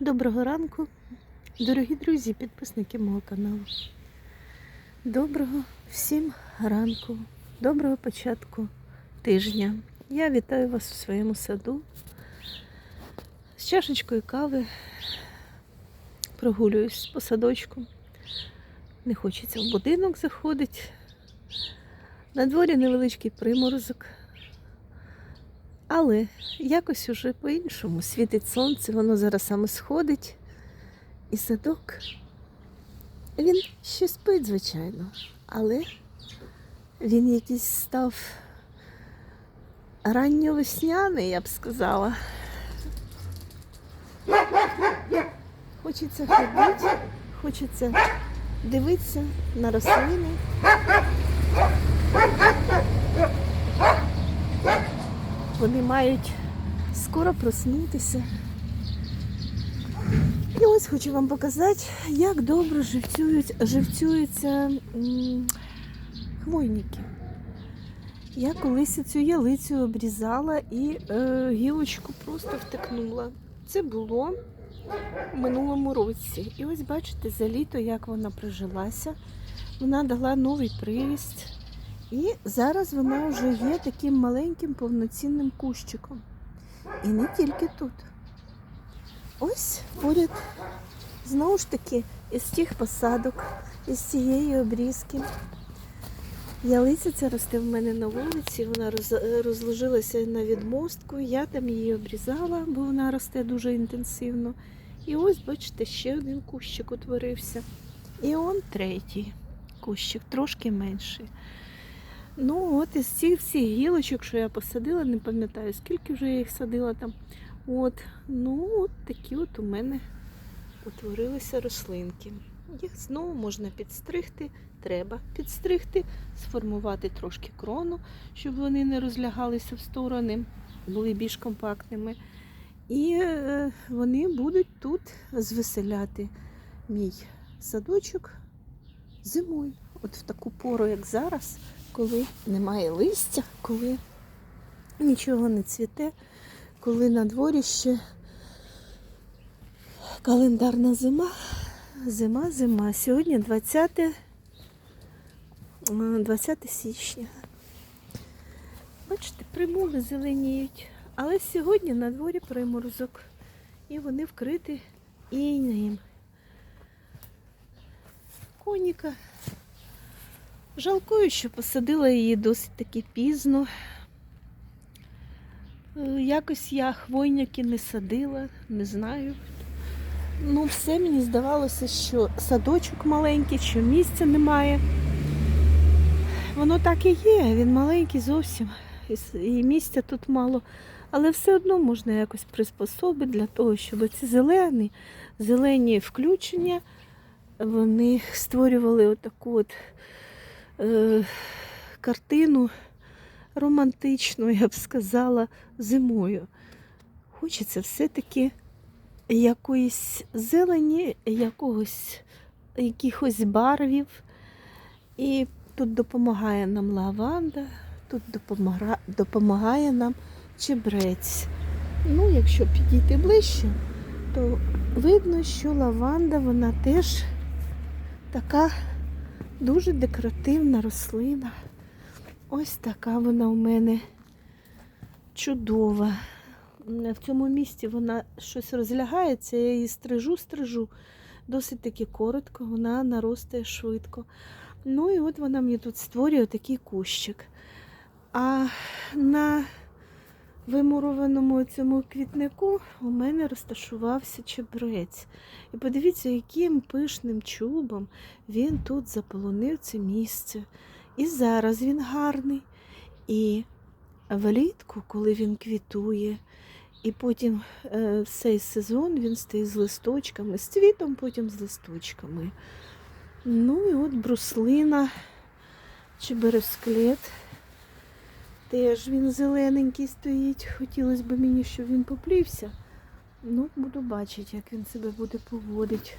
Доброго ранку, дорогі друзі, підписники мого каналу. Доброго всім ранку, доброго початку тижня. Я вітаю вас у своєму саду з чашечкою кави. Прогулююсь по садочку. Не хочеться в будинок заходити. На дворі невеличкий приморозок. Але якось уже по-іншому світить сонце, воно зараз саме сходить. І садок. Він ще спить, звичайно, але він якийсь став ранньовесняний, я б сказала. Хочеться ходити, хочеться дивитися на рослини. Вони мають скоро проснутися. І ось хочу вам показати, як добре живцюють, живцюються хвойники. Я колись цю ялицю обрізала і е, гілочку просто втикнула. Це було в минулому році. І ось бачите, за літо, як вона прижилася. Вона дала новий привість. І зараз вона вже є таким маленьким повноцінним кущиком. І не тільки тут. Ось поряд, знову ж таки, із тих посадок, із цієї обрізки. Ялиця ця росте в мене на вулиці, вона розложилася на відмостку. Я там її обрізала, бо вона росте дуже інтенсивно. І ось, бачите, ще один кущик утворився. І он третій кущик, трошки менший. Ну, от із цих всіх гілочок, що я посадила, не пам'ятаю, скільки вже я їх садила там. От, ну, от такі от у мене утворилися рослинки. Їх знову можна підстригти, треба підстригти, сформувати трошки крону, щоб вони не розлягалися в сторони, були більш компактними. І е, вони будуть тут звеселяти мій садочок зимою. От в таку пору, як зараз, коли немає листя, коли нічого не цвіте, коли на дворі ще календарна зима, зима, зима. Сьогодні 20, е, 20 січня. Бачите, примули зеленіють. Але сьогодні на дворі приморозок. І вони вкриті інеєм. Коніка. Жалкую, що посадила її досить таки пізно. Е, Якось я хвойняки не садила, не знаю. Ну, все мені здавалося, що садочок маленький, що місця немає. Воно так і є, він маленький зовсім. І місця тут мало. Але все одно можна якось приспособити для того, щоб ці зелені, зелені включення вони створювали отаку от е, картину романтичну, я б сказала, зимою. Хочеться все-таки якоїсь зелені, якогось, якихось барвів. І тут допомагає нам лаванда, тут допомагає, допомагає нам чебрець. Ну, якщо підійти ближче, то видно, що лаванда вона теж така дуже декоративна рослина. Ось така вона у мене чудова. В цьому місці вона щось розлягається, я її стрижу, стрижу. Досить таки коротко, вона наростає швидко. Ну і от вона мені тут створює такий кущик. А на вимурованому цьому квітнику у мене розташувався чебрець. І подивіться, яким пишним чубом він тут заполонив це місце. І зараз він гарний. І влітку, коли він квітує, і потім е, цей сезон він стає з листочками, з цвітом, потім з листочками. Ну і от бруслина чи бересклет. Теж він зелененький стоїть. Хотілося б мені, щоб він поплівся. Ну, буду бачити, як він себе буде поводити.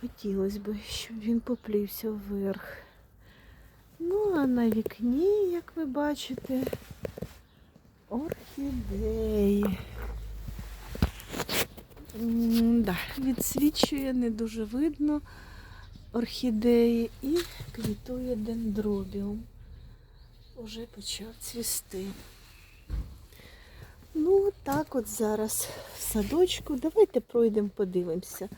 Хотілося б, щоб він поплівся вверх. Ну, а на вікні, як ви бачите, орхідеї. Да, відсвічує, не дуже видно орхідеї і квітує дендробіум. Уже почав цвісти. Ну, так от зараз в садочку. Давайте пройдемо, подивимося.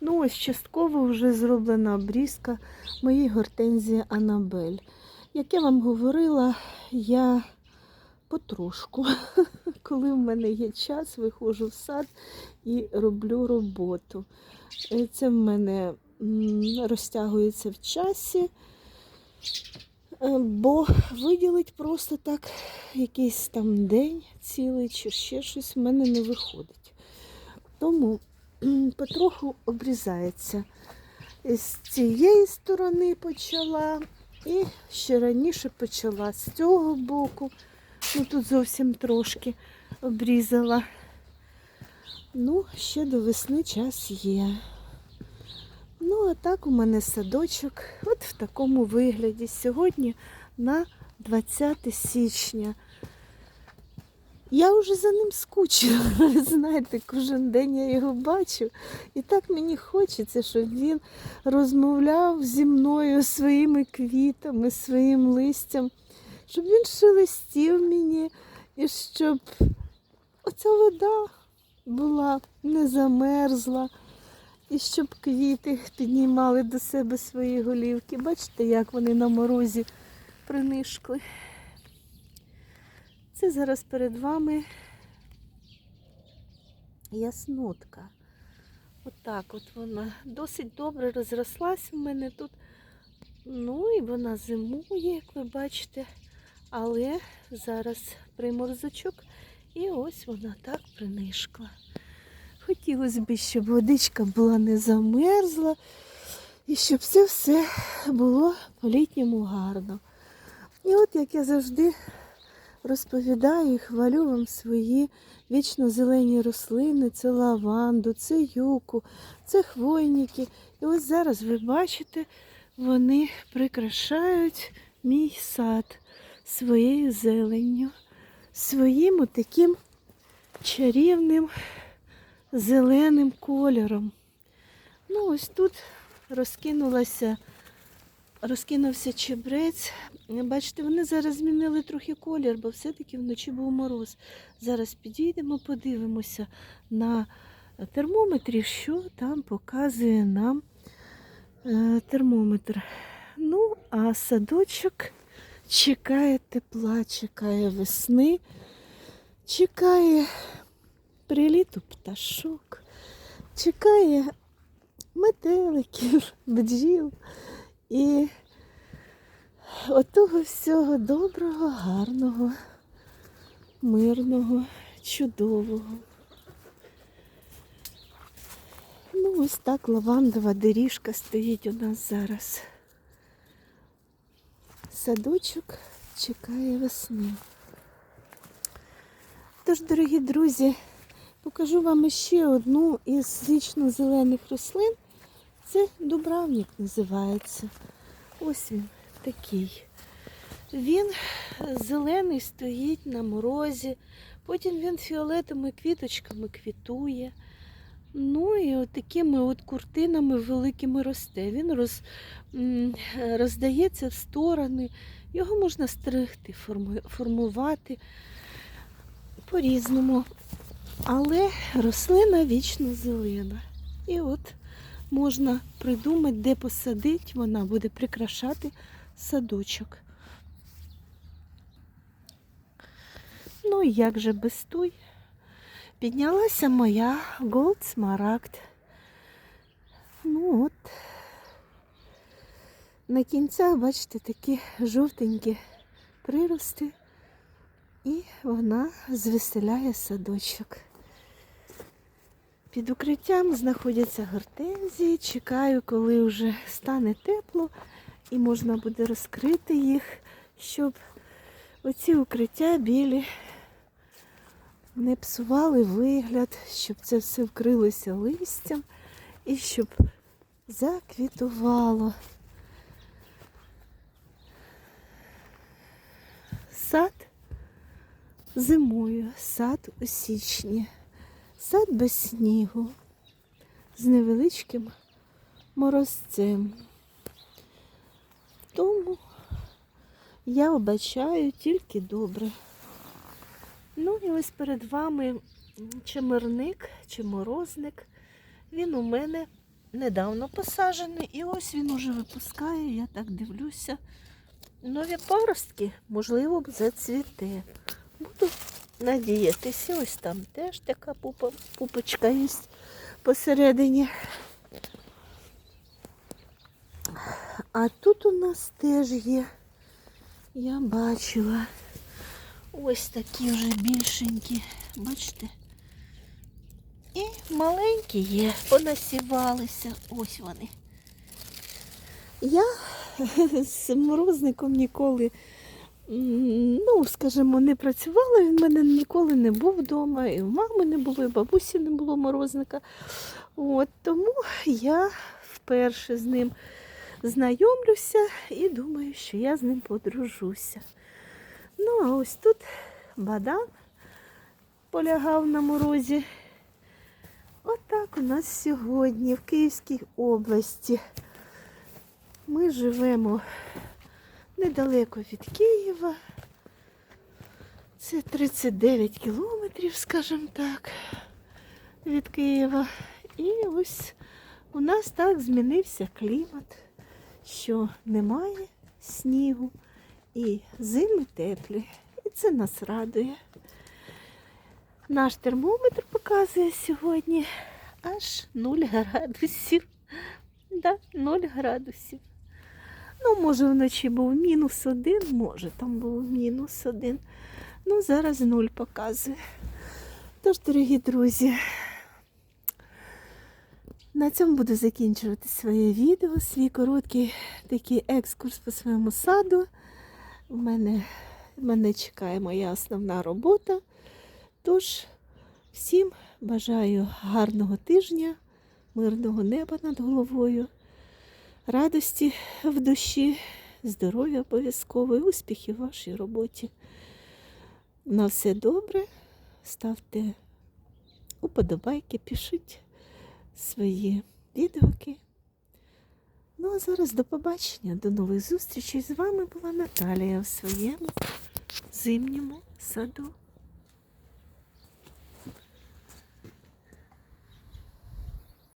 Ну, ось частково вже зроблена обрізка моєї гортензії Анабель. Як я вам говорила, я потрошку, коли в мене є час, виходжу в сад і роблю роботу. Е, Це в мене розтягується в часі, бо виділить просто так якийсь там день цілий чи ще щось в мене не виходить. Тому потроху обрізається. З цієї сторони почала і ще раніше почала з цього боку. Ну тут зовсім трошки обрізала. Ну, ще до весни час є. Ну, а так у мене садочок от в такому вигляді. Сьогодні на 20 січня. Я вже за ним скучила. Ви знаєте, кожен день я його бачу. І так мені хочеться, щоб він розмовляв зі мною своїми квітами, своїм листям, щоб він шелестів мені, і щоб оця вода була не замерзла, і щоб квіти піднімали до себе свої голівки. Бачите, як вони на морозі принишкли. Це зараз перед вами яснотка. Отак от вона досить добре розрослась у мене тут. Ну і вона зимує, як ви бачите. Але зараз приморзочок і ось вона так принишкла. Хотілося б, щоб водичка була не замерзла і щоб це все було по-літньому гарно. І от як я завжди розповідаю і хвалю вам свої вічно зелені рослини, це лаванду, це юку, це хвойники. І ось зараз ви бачите, вони прикрашають мій сад своєю зеленню, своїм таким чарівним зеленим кольором. Ну, ось тут розкинулася, розкинувся чебрець. Бачите, вони зараз змінили трохи колір, бо все-таки вночі був мороз. Зараз підійдемо, подивимося на термометрі, що там показує нам е, термометр. Ну, а садочок чекає тепла, чекає весни, чекає приліту пташок, чекає метеликів, бджіл і отого всього доброго, гарного, мирного, чудового. Ну, ось так лавандова доріжка стоїть у нас зараз. Садочок чекає весни. Тож, дорогі друзі, покажу вам ще одну із вічно-зелених рослин. Це дубравник називається. Ось він такий. Він зелений стоїть на морозі, потім він фіолетовими квіточками квітує. Ну і от такими от куртинами великими росте. Він роз, роздається в сторони, його можна стригти, формувати по-різному. Але рослина вічно зелена. І от можна придумати, де посадити, вона буде прикрашати садочок. Ну і як же без той? Піднялася моя Gold Смарагд. Ну от. На кінцях, бачите, такі жовтенькі прирости. І вона звеселяє садочок. Під укриттям знаходяться гортензії. Чекаю, коли вже стане тепло і можна буде розкрити їх, щоб оці укриття білі не псували вигляд, щоб це все вкрилося листям і щоб заквітувало. Сад зимою, сад у січні. Сад без снігу з невеличким морозцем. Тому я обачаю тільки добре. Ну і ось перед вами чимирник чи морозник. Він у мене недавно посаджений, і ось він уже випускає, я так дивлюся. Нові паростки, можливо, зацвіте. Буду надіятися. Ось там теж така пупа, пупочка є посередині. А тут у нас теж є, я бачила, ось такі вже більшенькі, бачите? І маленькі є, понасівалися. Ось вони. Я з морозником ніколи, ну, скажімо, не працювала. Він в мене ніколи не був вдома, і в мами не було, і в бабусі не було морозника. От, тому я вперше з ним знайомлюся і думаю, що я з ним подружуся. Ну, а ось тут бадан полягав на морозі. Отак у нас сьогодні в Київській області. Ми живемо недалеко від Києва. Це 39 кілометрів, скажімо так, від Києва. І ось у нас так змінився клімат, що немає снігу і зими теплі. І це нас радує. Наш термометр показує сьогодні аж 0 градусів. Да, 0 градусів. Ну, може, вночі був мінус один, може, там був мінус один. Ну, зараз 0 показує. Тож, дорогі друзі, на цьому буду закінчувати своє відео, свій короткий такий екскурс по своєму саду. У мене, мене чекає моя основна робота. Тож, всім бажаю гарного тижня, мирного неба над головою, радості в душі, здоров'я обов'язково і успіхів в вашій роботі. На все добре. Ставте уподобайки, пишіть свої відгуки. Ну а зараз до побачення, до нових зустрічей. З вами була Наталія в своєму зимньому саду.